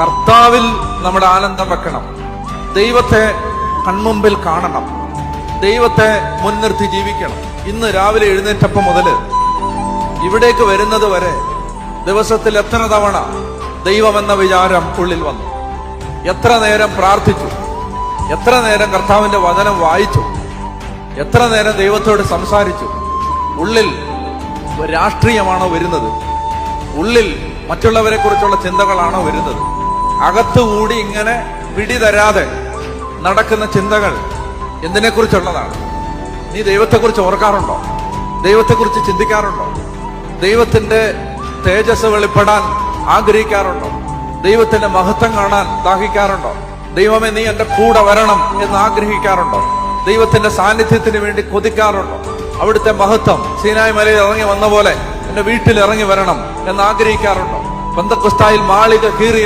കർത്താവിൽ നമ്മുടെ ആനന്ദം വെക്കണം. ദൈവത്തെ കൺമുമ്പിൽ കാണണം. ദൈവത്തെ മുൻനിർത്തി ജീവിക്കണം. ഇന്ന് രാവിലെ എഴുന്നേറ്റപ്പം മുതൽ ഇവിടേക്ക് വരുന്നത് വരെ ദിവസത്തിൽ എത്ര തവണ ദൈവമെന്ന വിചാരം ഉള്ളിൽ വന്നു. എത്ര നേരം പ്രാർത്ഥിച്ചു. എത്ര നേരം കർത്താവിന്റെ വചനം വായിച്ചു. എത്ര നേരം ദൈവത്തോട് സംസാരിച്ചു. ഉള്ളിൽ രാഷ്ട്രീയമാണോ വരുന്നത്? ഉള്ളിൽ മറ്റുള്ളവരെ കുറിച്ചുള്ള ചിന്തകളാണോ വരുന്നത്? അകത്തുകൂടി ഇങ്ങനെ പിടിതരാതെ നടക്കുന്ന ചിന്തകൾ എന്തിനെക്കുറിച്ചുള്ളതാണ്? നീ ദൈവത്തെക്കുറിച്ച് ഓർക്കാറുണ്ടോ? ദൈവത്തെക്കുറിച്ച് ചിന്തിക്കാറുണ്ടോ? ദൈവത്തിന്റെ തേജസ് വെളിപ്പെടാൻ ആഗ്രഹിക്കാറുണ്ടോ? ദൈവത്തിന്റെ മഹത്വം കാണാൻ ദാഹിക്കാറുണ്ടോ? ദൈവമേ നീ എന്റെ കൂടെ വരണം എന്ന് ആഗ്രഹിക്കാറുണ്ടോ? ദൈവത്തിന്റെ സാന്നിധ്യത്തിന് വേണ്ടി കൊതിക്കാറുണ്ടോ? അവിടുത്തെ മഹത്വം സീനായ് മലയിൽ ഇറങ്ങി വന്ന പോലെ എന്റെ വീട്ടിൽ ഇറങ്ങി വരണം എന്ന് ആഗ്രഹിക്കാറുണ്ടോ? പന്തക്കുസ്തായിൽ മാളിക കീറി